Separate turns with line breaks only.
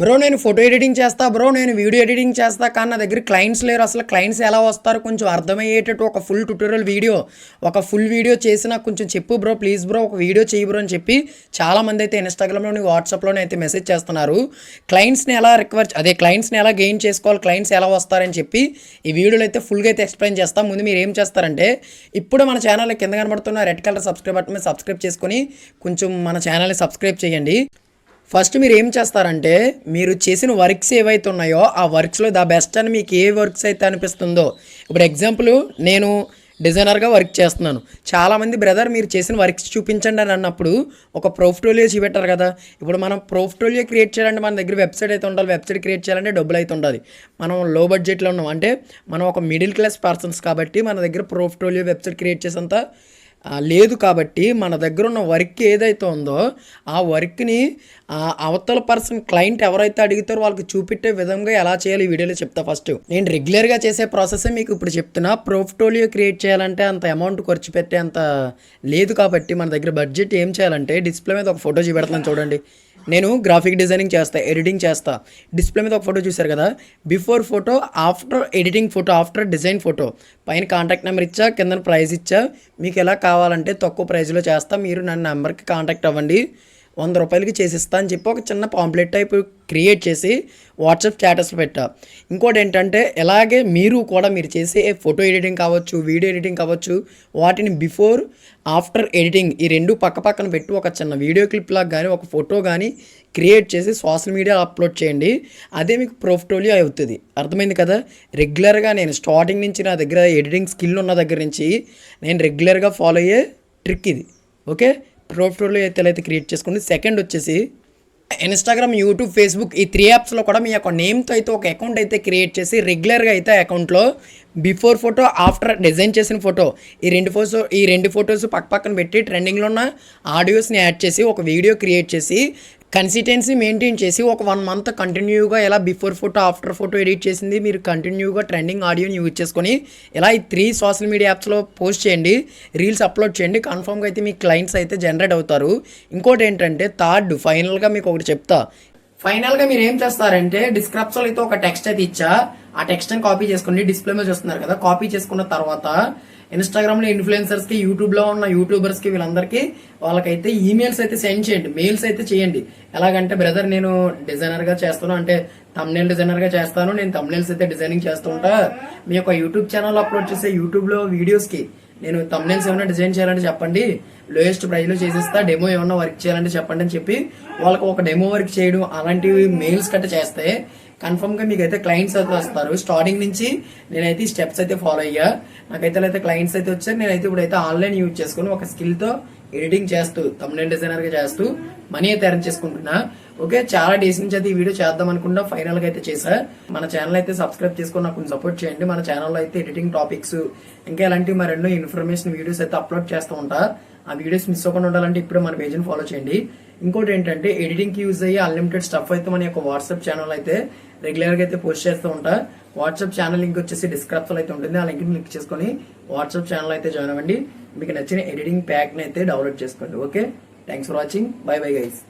Bro నేను photo editing చేస్తా bro నేను వీడియో ఎడిటింగ్ చేస్తా కానీ నా దగ్గర క్లయింట్స్ లేరు. అసలు క్లయింట్స్ ఎలా వస్తారు? కొంచెం అర్థమయ్యేటట్టు ఒక ఫుల్ ట్యూటోరియల్ వీడియో ఒక ఫుల్ వీడియో చేసి నాకు కొంచెం చెప్పు బ్రో ప్లీజ్ బ్రో ఒక వీడియో చేయి బ్రో అని చెప్పి చాలామంది అయితే ఇన్స్టాగ్రామ్లోని వాట్సాప్లోనే అయితే మెసేజ్ చేస్తున్నారు. క్లయింట్స్ని ఎలా రిక్వర్ అదే క్లయింట్స్ని ఎలా గెయిన్ చేసుకోవాలి క్లయింట్స్ ఎలా వస్తారని చెప్పి ఈ వీడియోలో అయితే ఫుల్గా అయితే ఎక్స్ప్లెయిన్ చేస్తాం. ముందు మీరు ఏం చేస్తారంటే ఇప్పుడు మన ఛానల్ కింద కనబడుతున్న రెడ్ కలర్ సబ్స్క్రైబ్ బటన్ మీద సబ్స్క్రైబ్ చేసుకొని కొంచెం మన ఛానల్ని సబ్స్క్రైబ్ చేయండి. ఫస్ట్ మీరు ఏం చేస్తారంటే మీరు చేసిన వర్క్స్ ఏవైతే ఉన్నాయో ఆ వర్క్స్లో ద బెస్ట్ అని మీకు ఏ వర్క్స్ అయితే అనిపిస్తుందో. ఇప్పుడు ఎగ్జాంపుల్ నేను డిజైనర్గా వర్క్ చేస్తున్నాను. చాలామంది బ్రదర్ మీరు చేసిన వర్క్స్ చూపించండి అని అన్నప్పుడు ఒక ప్రోఫ్టోలియో చూపెట్టారు కదా. ఇప్పుడు మనం ప్రోఫ్టోలియో క్రియేట్ చేయాలంటే మన దగ్గర వెబ్సైట్ అయితే ఉండాలి. వెబ్సైట్ క్రియేట్ చేయాలంటే డబ్బులు అయితే ఉండాలి. మనం లో బడ్జెట్లో ఉన్నాం. అంటే మనం ఒక మిడిల్ క్లాస్ పర్సన్స్ కాబట్టి మన దగ్గర ప్రోఫ్టోలియో వెబ్సైట్ క్రియేట్ చేసేంత లేదు కాబట్టి మన దగ్గర ఉన్న వర్క్ ఏదైతే ఉందో ఆ వర్క్ని అవతల పర్సన్ క్లయింట్ ఎవరైతే అడిగితారో వాళ్ళకి చూపెట్టే విధంగా ఎలా చేయాలి ఈ వీడియోలో చెప్తా ఫస్ట్. నేను రెగ్యులర్గా చేసే ప్రాసెస్ మీకు ఇప్పుడు చెప్తున్నా. ప్రోఫ్టోలియో క్రియేట్ చేయాలంటే అంత అమౌంట్ ఖర్చు పెట్టే అంత లేదు కాబట్టి మన దగ్గర బడ్జెట్ ఏం చేయాలంటే డిస్ప్లే మీద ఒక ఫోటో చూపెడతాను చూడండి. నేను గ్రాఫిక్ డిజైనింగ్ చేస్తా ఎడిటింగ్ చేస్తా. డిస్ప్లే మీద ఒక ఫోటో చూశారు కదా? Before photo after editing photo after design photo పైన కాంటాక్ట్ నెంబర్ ఇచ్చా కింద ప్రైస్ ఇచ్చా. మీకు ఎలా కావాలంటే తక్కువ ప్రైస్లో చేస్తాం. మీరు నా నెంబర్కి కాంటాక్ట్ అవ్వండి. వంద రూపాయలకి చేసిస్తా అని చెప్పి ఒక చిన్న పాంప్లెట్ టైప్ క్రియేట్ చేసి వాట్సాప్ స్టేటస్లో పెట్టా. ఇంకోటి ఏంటంటే ఎలాగే మీరు కూడా మీరు చేసే ఫోటో ఎడిటింగ్ కావచ్చు వీడియో ఎడిటింగ్ కావచ్చు వాటిని బిఫోర్ ఆఫ్టర్ ఎడిటింగ్ ఈ రెండు పక్క పక్కన పెట్టి. ఒక చిన్న వీడియో క్లిప్ లాగా కానీ ఒక ఫోటో కానీ క్రియేట్ చేసి సోషల్ మీడియా అప్లోడ్ చేయండి. అదే మీకు ప్రొఫిటోలియో అవుతుంది. అర్థమైంది కదా? రెగ్యులర్గా నేను స్టార్టింగ్ నుంచి నా దగ్గర ఎడిటింగ్ స్కిల్ ఉన్న దగ్గర నుంచి నేను రెగ్యులర్గా ఫాలో అయ్యే ట్రిక్ ఇది. ఓకే? ప్రోఫ్టోలియో అయితే అయితే క్రియేట్ చేసుకోండి సెకండ్ వచ్చేసి ఇన్స్టాగ్రామ్ యూట్యూబ్ ఫేస్బుక్ ఈ త్రీ యాప్స్లో కూడా మీ యొక్క నేమ్తో అయితే ఒక అకౌంట్ అయితే క్రియేట్ చేసి రెగ్యులర్గా అయితే అకౌంట్లో బిఫోర్ ఫోటో ఆఫ్టర్ డిజైన్ చేసిన ఫోటో ఈ రెండు ఫోటో ఈ రెండు ఫోటోస్ పక్క పక్కన పెట్టి ట్రెండింగ్లో ఉన్న ఆడియోస్ని యాడ్ చేసి ఒక వీడియో క్రియేట్ చేసి కన్సిస్టెన్సీ మెయింటైన్ చేసి ఒక వన్ మంత్ కంటిన్యూగా ఎలా before photo after photo edit చేసింది మీరు కంటిన్యూగా ట్రెండింగ్ ఆడియోని యూజ్ చేసుకొని ఇలా ఈ త్రీ సోషల్ మీడియా యాప్స్లో పోస్ట్ చేయండి రీల్స్ అప్లోడ్ చేయండి కన్ఫర్మ్గా అయితే మీ క్లయింట్స్ అయితే జనరేట్ అవుతారు. ఇంకోటి ఏంటంటే థర్డ్ ఫైనల్గా మీకు ఒకటి చెప్తా. ఫైనల్గా మీరు ఏం చేస్తారంటే డిస్క్రిప్షన్లో అయితే ఒక టెక్స్ట్ అయితే ఇచ్చా. ఆ టెక్స్ట్ కాపీ చేసుకోండి డిస్ప్లే మీద చూస్తున్నారు కదా కాపీ చేసుకున్న తర్వాత ఇన్స్టాగ్రామ్లో ఇన్ఫ్లుయెన్సర్స్కి యూట్యూబ్లో ఉన్న యూట్యూబర్స్కి వీళ్ళందరికీ వాళ్ళకైతే ఈమెయిల్స్ అయితే సెండ్ చేయండి. మెయిల్స్ అయితే చేయండి. ఎలాగంటే బ్రదర్ నేను డిజైనర్గా చేస్తాను. అంటే తమ్నేల్ డిజైనర్గా చేస్తాను. నేను తమ్నేల్స్ అయితే డిజైనింగ్ చేస్తూ ఉంటా. మీ యొక్క యూట్యూబ్ ఛానల్ అప్లోడ్ చేసే యూట్యూబ్లో వీడియోస్కి నేను తమ్నేల్స్ ఏమైనా డిజైన్ చేయాలంటే చెప్పండి. లోయెస్ట్ ప్రైస్లో చేసేస్తా. డెమో ఏమైనా వర్క్ చేయాలంటే చెప్పండి అని చెప్పి వాళ్ళకి ఒక డెమో వర్క్ చేయడం అలాంటివి మెయిల్స్ కట్ట చేస్తే కన్ఫర్మ్గా మీకు అయితే క్లయింట్స్ అయితే వస్తారు. స్టార్టింగ్ నుంచి నేనైతే స్టెప్స్ అయితే ఫాలో అయ్యా. నాకైతే అయితే క్లయింట్స్ అయితే వచ్చారు. నేనైతే ఇప్పుడైతే ఆన్లైన్ యూజ్ చేసుకుని ఒక స్కిల్తో ఎడిటింగ్ చేస్తూ తమ్నేల్ డిజైనర్గా చేస్తూ మనీ అయితే ఎర్న్ చేసుకుంటున్నా. ఓకే చాలా డేస్ నుంచి అయితే ఈ వీడియో చేద్దాం అనుకుంటా ఫైనల్గా అయితే చేసా మన ఛానల్ అయితే సబ్స్క్రైబ్ చేసుకుని నాకు కొంచెం సపోర్ట్ చేయండి. మన ఛానల్లో అయితే ఎడిటింగ్ టాపిక్స్ ఇంకా ఇలాంటి మరెన్నో ఇన్ఫర్మేషన్ వీడియోస్ అయితే అప్లోడ్ చేస్తూ ఉంటా. ఆ వీడియోస్ మిస్ అవ్వకుండా ఉండాలంటే ఇప్పుడే మన పేజ్ని ఫాలో చేయండి. ఇంకోటి ఏంటంటే ఎడిటింగ్కి యూజ్ అయ్యే అన్లిమిటెడ్ స్టఫ్ అయితే మన యొక్క వాట్సాప్ ఛానల్ అయితే రెగ్యులర్గా అయితే పోస్ట్ చేస్తూ ఉంటా. వాట్సాప్ ఛానల్ లింక్ వచ్చేసి డిస్క్రిప్షన్ అయితే ఉంటుంది. ఆ లింక్ క్లిక్ చేసుకొని వాట్సాప్ ఛానల్ అయితే జాయిన్ అవ్వండి. మీకు నచ్చిన ఎడిటింగ్ ప్యాక్ని అయితే డౌన్లోడ్ చేసుకోండి okay thanks for watching bye bye guys